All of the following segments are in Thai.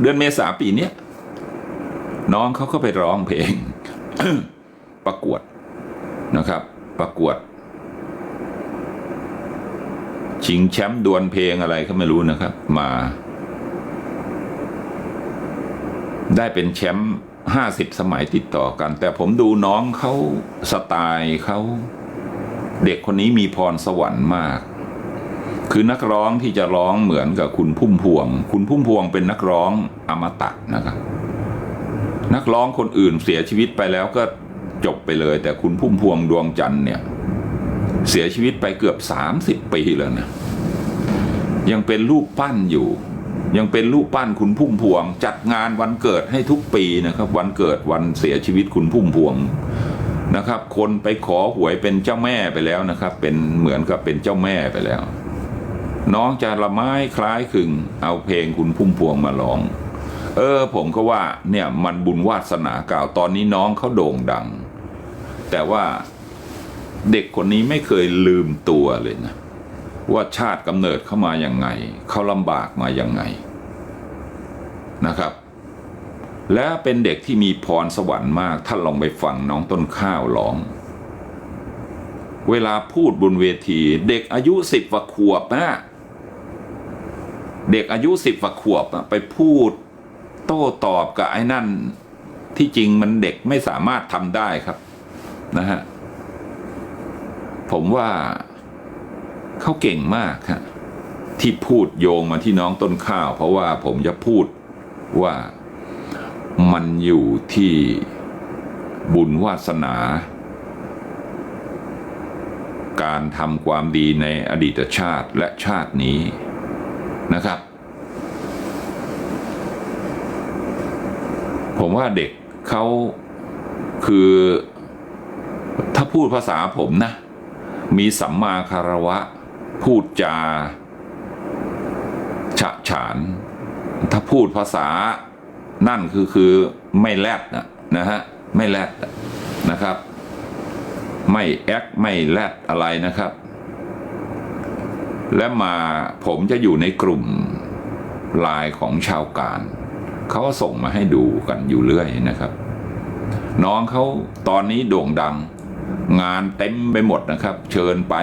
เดือนเมษาปีเนี้น้องเขาก็ไปร้องเพลง ประกวดนะครับ ประกวด ชิงแชมป์ดวลเพลงอะไรก็ไม่รู้นะครับ มา ได้เป็นแชมป์ห้าสิบสมัยติดต่อกัน แต่ผมดูน้องเขาสไตล์เขาเด็กคนนี้มีพรสวรรค์มาก คือนักร้องที่จะร้องเหมือนกับคุณพุ่มพวง คุณพุ่มพวงเป็นนักร้องอมตะนะครับ นักร้องคนอื่นเสียชีวิตไปแล้วก็จบไปเลย แต่คุณพุ่มพวงดวงจันทร์เนี่ย เสียชีวิตไปเกือบสามสิบปีแล้วนะยังเป็นรูปปั้นอยู่ ยังเป็นรูปปั้นคุณพุ่มพวง จัดงานวันเกิดให้ทุกปีนะครับ วันเกิดวันเสียชีวิตคุณพุ่มพวงนะครับ คนไปขอหวยเป็นเจ้าแม่ไปแล้วนะครับ เป็นเหมือนกับเป็นเจ้าแม่ไปแล้ว น้องจะละไม้คล้ายคลึง เอาเพลงคุณพุ่มพวงมาร้อง เออ ผมก็ว่าเนี่ยมันบุญวาสนาเก่าตอนนี้น้องเขาโด่งดัง แต่ว่าเด็กคนนี้ไม่เคยลืมตัวเลยนะ ว่าชาติกำเนิดเข้ามาอย่างไง เขาลำบากมาอย่างไงนะครับ และเป็นเด็กที่มีพรสวรรค์มากท่านลองไปฟังน้องต้นข้าวร้อง เวลาพูดบนเวที เด็กอายุสิบกว่าขวบนะ เด็กอายุสิบกว่าขวบไปพูดโต้ตอบกับไอ้นั่นที่จริงมันเด็กไม่สามารถทำได้ครับนะฮะผมว่าเขาเก่งมากฮะที่พูดโยงมาที่น้องต้นข้าว เพราะว่าผมจะพูดว่ามันอยู่ที่บุญวาสนา การทำความดีในอดีตชาติและชาตินี้ นะครับ ผมว่าเด็กเขาคือถ้าพูดภาษาผมนะ มีสัมมาคารวะ พูดจาฉะฉาน ถ้าพูดภาษานั่นคือคือไม่แลดนะนะฮะไม่แลดนะครับ ไม่แอคไม่แลดอะไรนะครับ และมาผมจะอยู่ในกลุ่มลน์ของชาวการ เขาก็ส่งมาให้ดูกันอยู่เรื่อยนะครับ น้องเขาตอนนี้โด่งดัง งานเต็มไปหมดนะครับ เชิญไป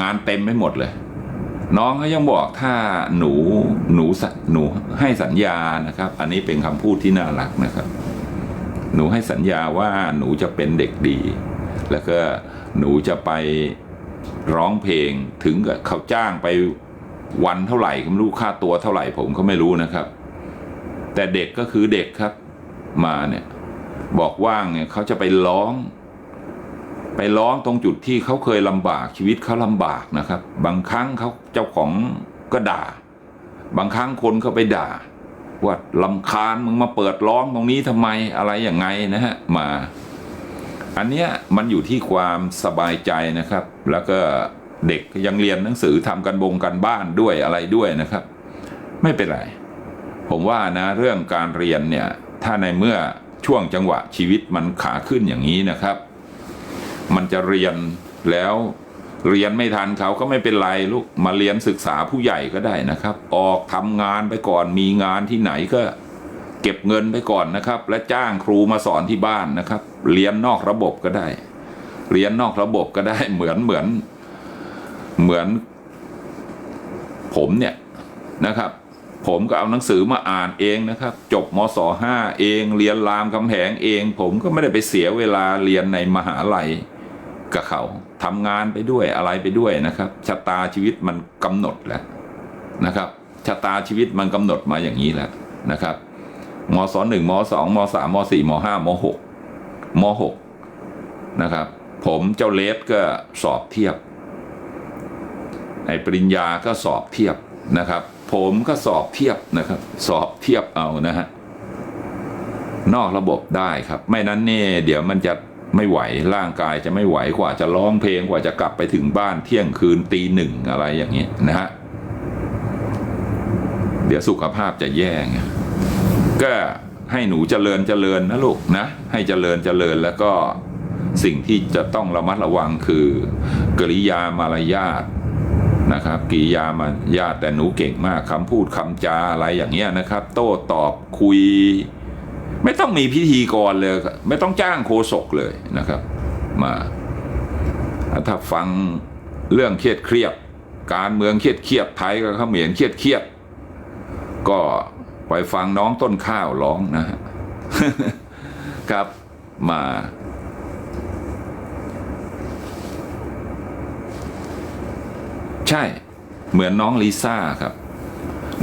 งานเต็มไปหมดเลย น้องเขายังบอกถ้าหนูหนูสัหนูให้สัญญานะครับ อันนี้เป็นคำพูดที่น่ารักนะครับ หนูให้สัญญาว่าหนูจะเป็นเด็กดี แล้วก็หนูจะไป ร้องเพลงถึงเขาจ้างไปวันเท่าไหร่ก็ไม่รู้ค่าตัวเท่าไหร่ผมก็ไม่รู้นะครับ แต่เด็กก็คือเด็กครับ มาเนี่ยบอกว่างเนี่ยเขาจะไปร้อง ไปร้องตรงจุดที่เขาเคยลำบากชีวิตเขาลำบากนะครับ บางครั้งเขาเจ้าของก็ด่า บางครั้งคนเขาไปด่าว่าลำคาญมึงมาเปิดร้องตรงนี้ทำไมอะไรอย่างไงนะฮะมา อันเนี้ยมันอยู่ที่ความสบายใจนะครับ แล้วก็เด็กยังเรียนหนังสือทำกันบงกันบ้านด้วยอะไรด้วยนะครับ ไม่เป็นไร ผมว่านะเรื่องการเรียนเนี่ยถ้าในเมื่อช่วงจังหวะชีวิตมันขาขึ้นอย่างนี้นะครับ มันจะเรียนแล้วเรียนไม่ทันเขาก็ไม่เป็นไรลูกมาเรียนศึกษาผู้ใหญ่ก็ได้นะครับ ออกทำงานไปก่อนมีงานที่ไหนก็ เก็บเงินไปก่อนนะครับ และจ้างครูมาสอนที่บ้านนะครับ เรียนนอกระบบก็ได้ เรียนนอกระบบก็ได้เหมือนเหมือนเหมือน ผมเนี่ยนะครับ ผมก็เอาหนังสือมาอ่านเองนะครับ จบมศห้าเองเรียนรามคำแหงเอง ผมก็ไม่ได้ไปเสียเวลาเรียนในมหาลัยกับเขาทำงานไปด้วยอะไรไปด้วยนะครับชะตาชีวิตมันกำหนดแล้วนะครับชะตาชีวิตมันกำหนดมาอย่างนี้แล้วนะครับมศหนึ่งมสองมสามมสี่มห้ามหก มหกนะครับ ผมเจ้าเลสก็สอบเทียบไอ้ปริญญาก็สอบเทียบนะครับ ผมก็สอบเทียบนะครับ สอบเทียบเอานะฮะนอกระบบได้ครับ ไม่นั้นเนี่ยเดี๋ยวมันจะไม่ไหวร่างกายจะไม่ไหวกว่าจะร้องเพลงกว่าจะกลับไปถึงบ้านเที่ยงคืนตีหนึ่งอะไรอย่างนี้ยนะฮะเดี๋ยวสุขภาพจะแย่ก็ ให้หนูเจริญเจริญนะลูกนะ ให้เจริญเจริญแล้วก็สิ่งที่จะต้องระมัดระวังคือ กริยามารยาทนะครับกิริยามารยาทแต่หนูเก่งมากคำพูดคำจาอะไรอย่างเงี้ยนะครับ โต้ตอบคุย ไม่ต้องมีพิธีกรเลย ไม่ต้องจ้างโคศกเลยนะครับ มาถ้าฟังเรื่องเครียดเครียดการเมืองเครียดเครียดไทยก็เขมรเครียดเครียดก็ ไปฟังน้องต้นข้าวร้องนะฮะครับมา ใช่ เหมือนน้องลิซ่าครับ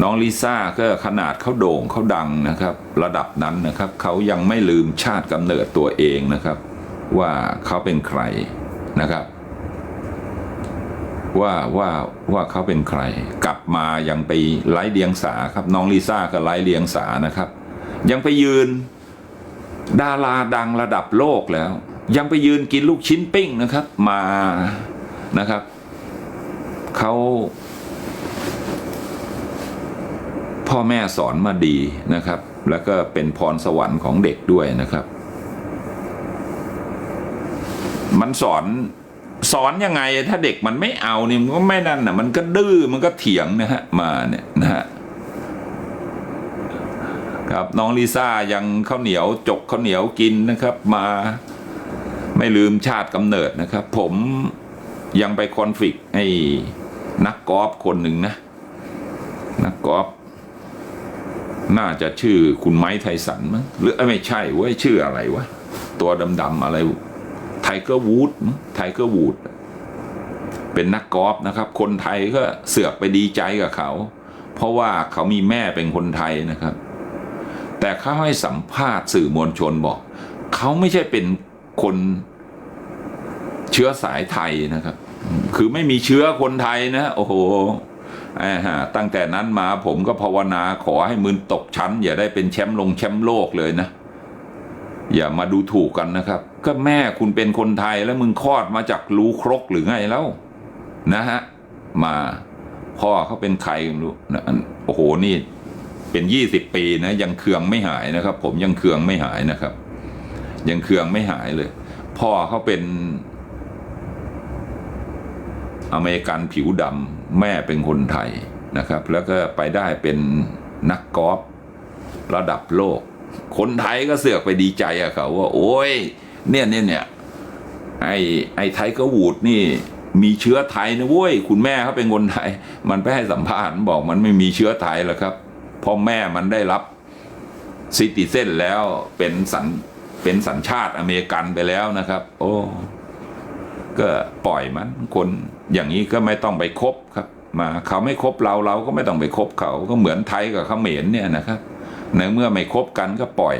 น้องลิซ่าก็ขนาดเขาโด่งเขาดังนะครับ ระดับนั้นนะครับ เขายังไม่ลืมชาติกำเนิดตัวเองนะครับ ว่าเขาเป็นใครนะครับ ว่าว่าว่าเขาเป็นใคร กลับมายังไปไล่เดียงสาครับน้องลิซ่าก็ไล่เดียงสานะครับ ยังไปยืนดาราดังระดับโลกแล้ว ยังไปยืนกินลูกชิ้นปิ้งนะครับมานะครับเขาพ่อแม่สอนมาดีนะครับ แล้วก็เป็นพรสวรรค์ของเด็กด้วยนะครับ มันสอน สอนยังไงถ้าเด็กมันไม่เอานี่มันก็ไม่นั่นนะมันก็ดื้อมันก็เถียงนะฮะมาเนี่ยนะฮะครับน้องลิซ่ายังข้าวเหนียวจกข้าวเหนียวกินนะครับ มาไม่ลืมชาติกำเนิดนะครับ ผมยังไปคอนฟ lict ให้นักกอล์ฟคนหนึ่งนะ นักกอล์ฟน่าจะชื่อคุณไม้ไทสันมั้งหรือไม่ใช่เว้ยชื่ออะไรวะ ตัวดำๆอะไร ไทเกอร์วูดไทเกอร์วูดเป็นนักกอล์ฟนะครับ คนไทยก็เสือกไปดีใจกับเขา เพราะว่าเขามีแม่เป็นคนไทยนะครับ แต่เขาให้สัมภาษณ์สื่อมวลชนบอก เขาไม่ใช่เป็นคนเชื้อสายไทยนะครับ คือไม่มีเชื้อคนไทยนะ โอ้โหตั้งแต่นั้นมาผมก็ภาวนาขอให้มึนตกชั้น อย่าได้เป็นแชมป์ลงแชมป์โลกเลยนะ อย่ามาดูถูกกันนะครับ ก็แม่คุณเป็นคนไทยแล้วมึงคลอดมาจากรูครกหรือไงแล้วนะฮะมาพ่อเขาเป็นใครไม่รู้นะโอ้โหนี่เป็นยี่สิบปีนะยังเคืองไม่หายนะครับ ผมยังเคืองไม่หายนะครับ ยังเคืองไม่หายเลย พ่อเขาเป็น อเมริกันผิวดำแม่เป็นคนไทยนะครับ แล้วก็ไปได้เป็นนักกอล์ฟระดับโลก คนไทยก็เสือกไปดีใจอะเขาว่า โอ้ยเนี่ยเนี่ยเนี่ยไอ้ไอ้ไทยก็วูดนี่ มีเชื้อไทยนะเว้ยคุณแม่เขาเป็นคนไทย มันไปให้สัมภาษณ์บอกมันไม่มีเชื้อไทยหรอกครับพ่อแม่มันได้รับซิติเซนแล้วเป็นสัญเป็นสัญชาติอเมริกันไปแล้วนะครับ โอ้ก็ปล่อยมันคนอย่างนี้ก็ไม่ต้องไปคบครับ มาเขาไม่คบเราเราก็ไม่ต้องไปคบเขาก็เหมือนไทยกับเขมรเนี่ยนะครับ ในเมื่อไม่คบกันก็ปล่อย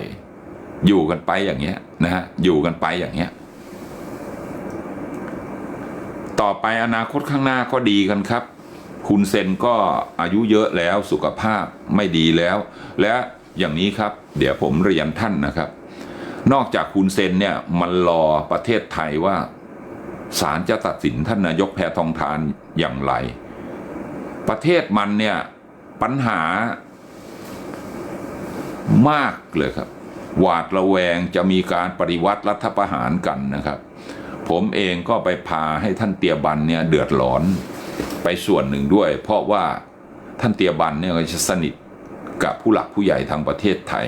อยู่กันไปอย่างเงี้ยนะฮะอยู่กันไปอย่างเงี้ย ต่อไปอนาคตข้างหน้าก็ดีกันครับ คุณเซนก็อายุเยอะแล้วสุขภาพไม่ดีแล้ว และอย่างนี้ครับ เดี๋ยวผมเรียนท่านนะครับ นอกจากคุณเซนเนี่ยมันรอประเทศไทยว่าศาลจะตัดสินท่านนายกแพทองทานอย่างไร ประเทศมันเนี่ยปัญหา มากเลยครับ หวาดระแวงจะมีการปฏิวัติรัฐประหารกันนะครับ ผมเองก็ไปพาให้ท่านเตียบันเนี่ยเดือดร้อนไปส่วนหนึ่งด้วย เพราะว่าท่านเตียบันเนี่ยก็จะสนิทกับผู้หลักผู้ใหญ่ทางประเทศไทย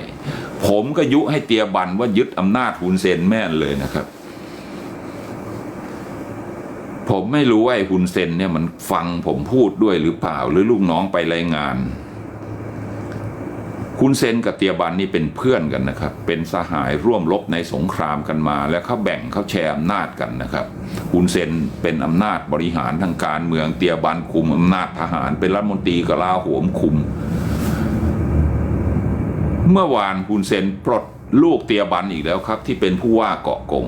ผมก็ยุให้เตียบันว่ายึดอำนาจฮุนเซนแม่นเลยนะครับ ผมไม่รู้ว่าฮุนเซนเนี่ยมันฟังผมพูดด้วยหรือเปล่าหรือลูกน้องไปรายงาน คุณเซนกับเตียบันนี่เป็นเพื่อนกันนะครับ เป็นสหายร่วมรบในสงครามกันมา แล้วเขาแบ่งเขาแชร์อำนาจกันนะครับ คุณเซนเป็นอำนาจบริหารทางการเมืองเตียบันคุมอำนาจทหาร เป็นรัฐมนตรีกลาโหมคุม เมื่อวานคุณเซนปลดลูกเตียบันอีกแล้วครับ ที่เป็นผู้ว่าเกาะกง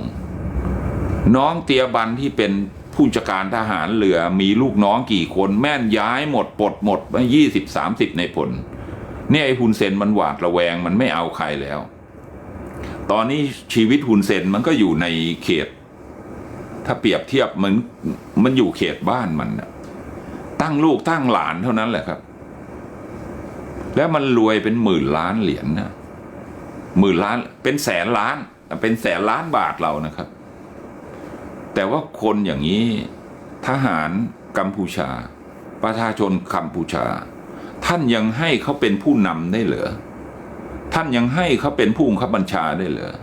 น้องเตียบันที่เป็นผู้จัดการทหารเรือมีลูกน้องกี่คนแม่นย้ายหมดปลดหมดไปยี่สิบสามสิบในผล เนี่ยไอ้ฮุนเซนมันหวาดระแวงมันไม่เอาใครแล้ว ตอนนี้ชีวิตฮุนเซนมันก็อยู่ในเขต ถ้าเปรียบเทียบมันมันอยู่เขตบ้านมันน่ะตั้งลูกตั้งหลานเท่านั้นแหละครับ แล้วมันรวยเป็นหมื่นล้านเหรียญนะหมื่นล้านเป็นแสนล้าน เป็นแสนล้านบาทเรานะครับ แต่ว่าคนอย่างนี้ทหารกัมพูชา ประชาชนกัมพูชา ท่านยังให้เขาเป็นผู้นำได้เหรอท่านยังให้เขาเป็นผู้บังคับบัญชาได้เหรอ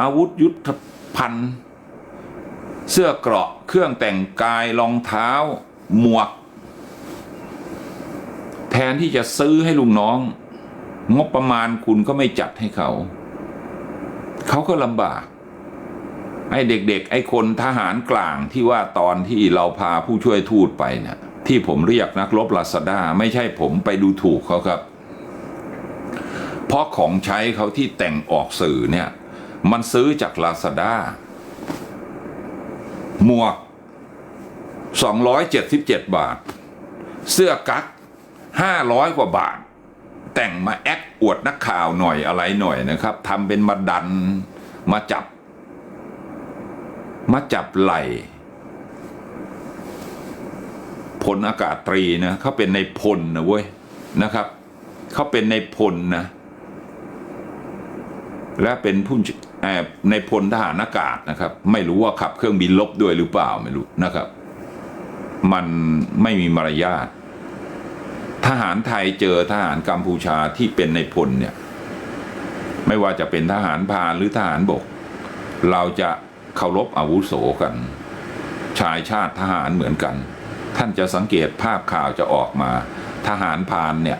อาวุธยุทธภัณฑ์ เสื้อเกราะเครื่องแต่งกายรองเท้า หมวก แทนที่จะซื้อให้ลุงน้อง งบประมาณคุณก็ไม่จัดให้เขา เขาก็ลำบากไอ้เด็กๆ ไอ้คนทหารกลางที่ว่าตอนที่เราพาผู้ช่วยทูตไปเนี่ย ที่ผมเรียกนักรบลาซาด้าไม่ใช่ผมไปดูถูกเขาครับ เพราะของใช้เขาที่แต่งออกสื่อเนี่ย มันซื้อจากลาซาด้าหมวก 277 บาท เสื้อกั๊ก500 กว่าบาท แต่งมาแอคอวดนักข่าวหน่อยอะไรหน่อยนะครับทำเป็นมาดันมาจับ มาจับไหลพ ลอากาศตรีนะเขาเป็นในพลนะเว้ยนะครับเขาเป็นในพลนะ และเป็นผู้เอ่อในพลทหารอากาศนะครับ ไม่รู้ว่าขับเครื่องบินลบด้วยหรือเปล่าไม่รู้นะครับ มันไม่มีมารยาททหารไทยเจอทหารกัมพูชาที่เป็นในพลเนี่ย ไม่ว่าจะเป็นทหารพานหรือทหารบก เราจะเคารพอาวุโสกัน ชายชาติทหารเหมือนกัน ท่านจะสังเกตภาพข่าวจะออกมา ทหารพานเนี่ย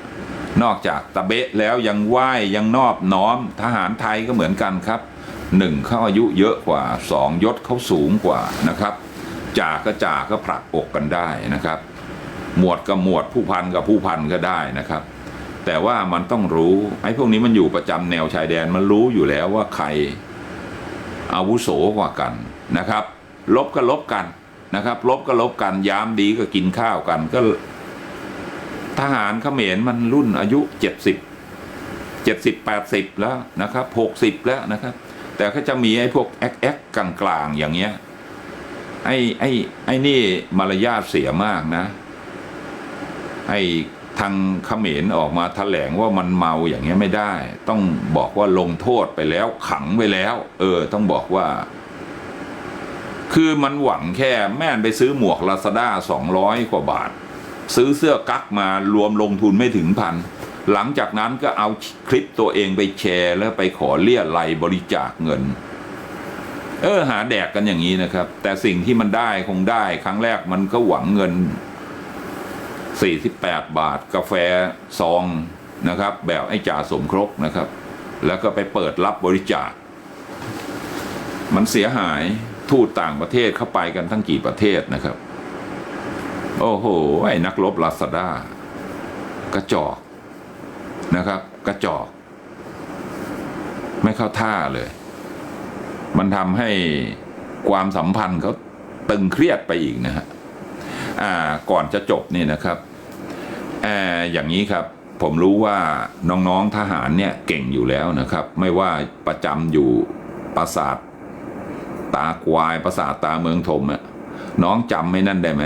นอกจากตะเบะแล้วยังไหว้ยังนอบน้อม ทหารไทยก็เหมือนกันครับหนึ่งเขาอายุเยอะกว่าสองยศเขาสูงกว่านะครับจ่าก็จ่าก็ผลักอกกันได้นะครับ หมวดกับหมวดผู้พันกับผู้พันก็ได้นะครับ แต่ว่ามันต้องรู้ไอ้พวกนี้มันอยู่ประจำแนวชายแดนมันรู้อยู่แล้วว่าใครอาวุโสกว่ากันนะครับ ลบก็ลบกัน นะครับลบก็ลบกันยามดีก็กินข้าวกันก็ ทหารเขมรมันรุ่นอายุเจ็ดสิบเจ็ดสิบแปดสิบแล้วนะครับหกสิบแล้วนะครับ แต่ก็จะมีไอ้พวกแอ๊กแอ๊กกลางกลางอย่างเงี้ยไอ้ไอ้ไอ้นี่มารยาทเสียมากนะไอ้ทางเขมรออกมาแถลงว่ามันเมาอย่างเงี้ยไม่ได้ ต้องบอกว่าลงโทษไปแล้วขังไปแล้ว เออ ต้องบอกว่า คือมันหวังแค่แม่นไปซื้อหมวกลาซาด้าสองร้อยกว่าบาท ซื้อเสื้อกั๊กมารวมลงทุนไม่ถึงพัน หลังจากนั้นก็เอาคลิปตัวเองไปแชร์ แล้วไปขอเลี่ยไลบริจาคเงิน เออหาแดกกันอย่างนี้นะครับ แต่สิ่งที่มันได้คงได้ครั้งแรกมันก็หวังเงิน 48 บาท กาแฟซองนะครับ แบบไอ้จ่าสมครกนะครับ แล้วก็ไปเปิดรับบริจาค มันเสียหาย ทูตต่างประเทศเข้าไปกันทั้งกี่ประเทศนะครับ โอ้โห ไอ้นักรบลาซาด้ากระจอกนะครับ กระจอก ไม่เข้าท่าเลย มันทำให้ความสัมพันธ์เขาตึงเครียดไปอีกนะฮะอ่าก่อนจะจบนี่นะครับแออย่างนี้ครับ ผมรู้ว่าน้องๆทหารเนี่ยเก่งอยู่แล้วนะครับ ไม่ว่าประจำอยู่ปราสาท ตาควายปราสาทตาเมืองธมอะน้องจำไม่นั่นได้ไหม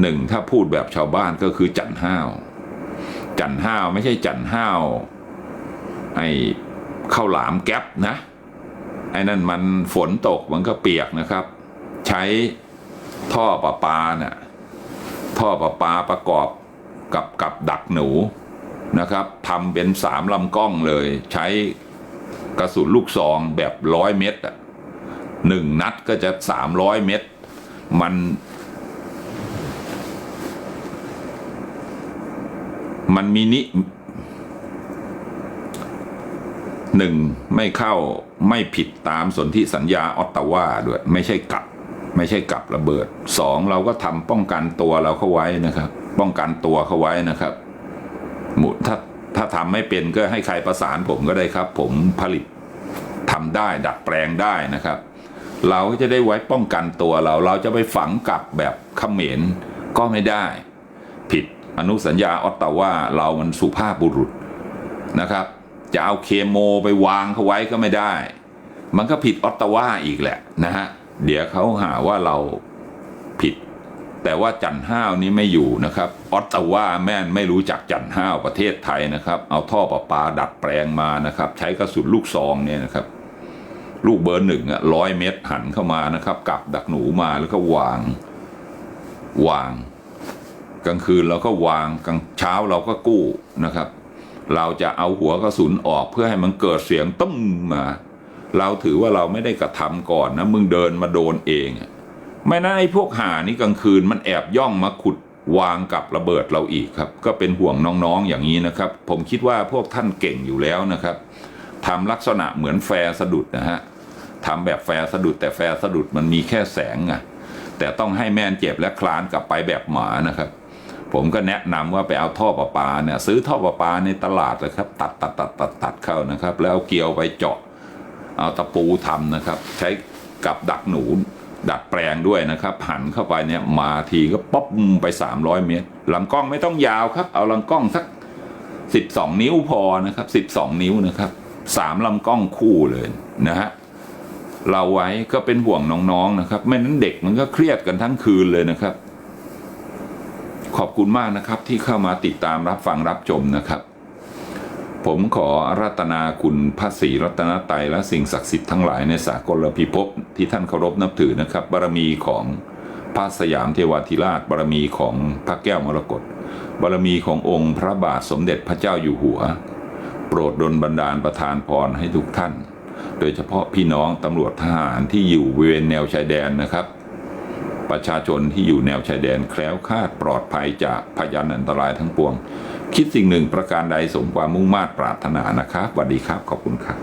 หนึ่งถ้าพูดแบบชาวบ้านก็คือจันห้าว จันห้าวไม่ใช่จันห้าวไอ้ข้าวหลามแก๊ปนะไอ้นั่นมันฝนตกมันก็เปียกนะครับ ใช้ท่อประปาเนี่ยท่อประปาประกอบกับกับดักหนูนะครับทำเป็นสามลำกล้องเลย ใช้กระสุนลูกซองแบบร้อยเม็ดอะ หนึ่งนัดก็จะสามร้อยเม็ดมัน มันมีนิหนึ่งไม่เข้าไม่ผิดตามสนธิสัญญาออตตาวาด้วย ไม่ใช่กลับ ไม่ใช่กลับระเบิดสองเราก็ทำป้องกันตัวเราเข้าไว้นะครับ ป้องกันตัวเข้าไว้นะครับหมุถ้าถ้าทำไม่เป็นก็ให้ใครประสานผมก็ได้ครับ ผมผลิตทำได้ดัดแปลงได้นะครับ เราจะได้ไว้ป้องกันตัวเรา เราจะไปฝังกลับแบบเขมรก็ไม่ได้ ผิดอนุสัญญาออตตาว่าเรามันสุภาพบุรุษนะครับ จะเอาเคมโมไปวางเขาไว้ก็ไม่ได้ มันก็ผิดออตตาว่าอีกแหละนะฮะเดี๋ยวเขาหาว่าเราผิด แต่ว่าจันห้าวนี้ไม่อยู่นะครับออตตาว่าแม่นไม่รู้จักจันห้าวประเทศไทยนะครับ เอาท่อประปาดัดแปลงมานะครับ ใช้กระสุนลูกซองเนี่ยนะครับ ลูกเบอร์หนึ่งอะร้อยเมตรหันเข้ามานะครับกับดักหนูมาแล้วก็วาง วาง กลางคืนเราก็วางกลางเช้าเราก็กู้นะครับ เราจะเอาหัวกระสุนออกเพื่อให้มันเกิดเสียงตุ้มมา เราถือว่าเราไม่ได้กระทำก่อนนะมึงเดินมาโดนเองอะไม่นั้นไอ้พวกหานี่กลางคืนมันแอบย่องมาขุดวางกับระเบิดเราอีกครับ ก็เป็นห่วงน้องๆอย่างนี้นะครับ ผมคิดว่าพวกท่านเก่งอยู่แล้วนะครับทำลักษณะเหมือนแฟร์สะดุดนะฮะ ทำแบบแฟร์สะดุดแต่แฟร์สะดุดมันมีแค่แสงอะแต่ต้องให้แม่นเจ็บและคลานกลับไปแบบหมานะครับ ผมก็แนะนำว่าไปเอาท่อประปาเนี่ยซื้อท่อประปาในตลาดเลยครับ ตัดตัดตัดตัดตัดเข้านะครับ แล้วเอาเกลียวไปเจาะเอาตะปูทำนะครับ ใช้กับดักหนูดัดแปลงด้วยนะครับ หันเข้าไปเนี่ยมาทีก็ป๊อปไป 300 เมตรลำกล้องไม่ต้องยาวครับ เอาลำกล้องสัก 12 นิ้วพอนะครับ 12 นิ้วนะครับสามลำกล้องคู่เลยนะฮะ เราไว้ก็เป็นห่วงน้องๆนะครับ ไม่นั้นเด็กมันก็เครียดกันทั้งคืนเลยนะครับ ขอบคุณมากนะครับที่เข้ามาติดตามรับฟังรับชมนะครับ ผมขอรัตนาคุณพระศรีรัตนตรัยและสิ่งศักดิ์สิทธิ์ทั้งหลายในสากลพิภพที่ท่านเคารพนับถือนะครับ บารมีของพระสยามเทวาธิราช บารมีของพระแก้วมรกตบารมีขององค์พระบาทสมเด็จพระเจ้าอยู่หัว โปรดดลบันดาลประทานพรให้ทุกท่าน โดยเฉพาะพี่น้องตำรวจทหารที่อยู่บริเวณแนวชายแดนนะครับ ประชาชนที่อยู่แนวชายแดนแคล้วคลาดปลอดภัยจากพยานอันตรายทั้งปวง คิดสิ่งหนึ่งประการใดสมความมุ่งมา่ปรารถนานะครับสวัสดีครับขอบคุณครับ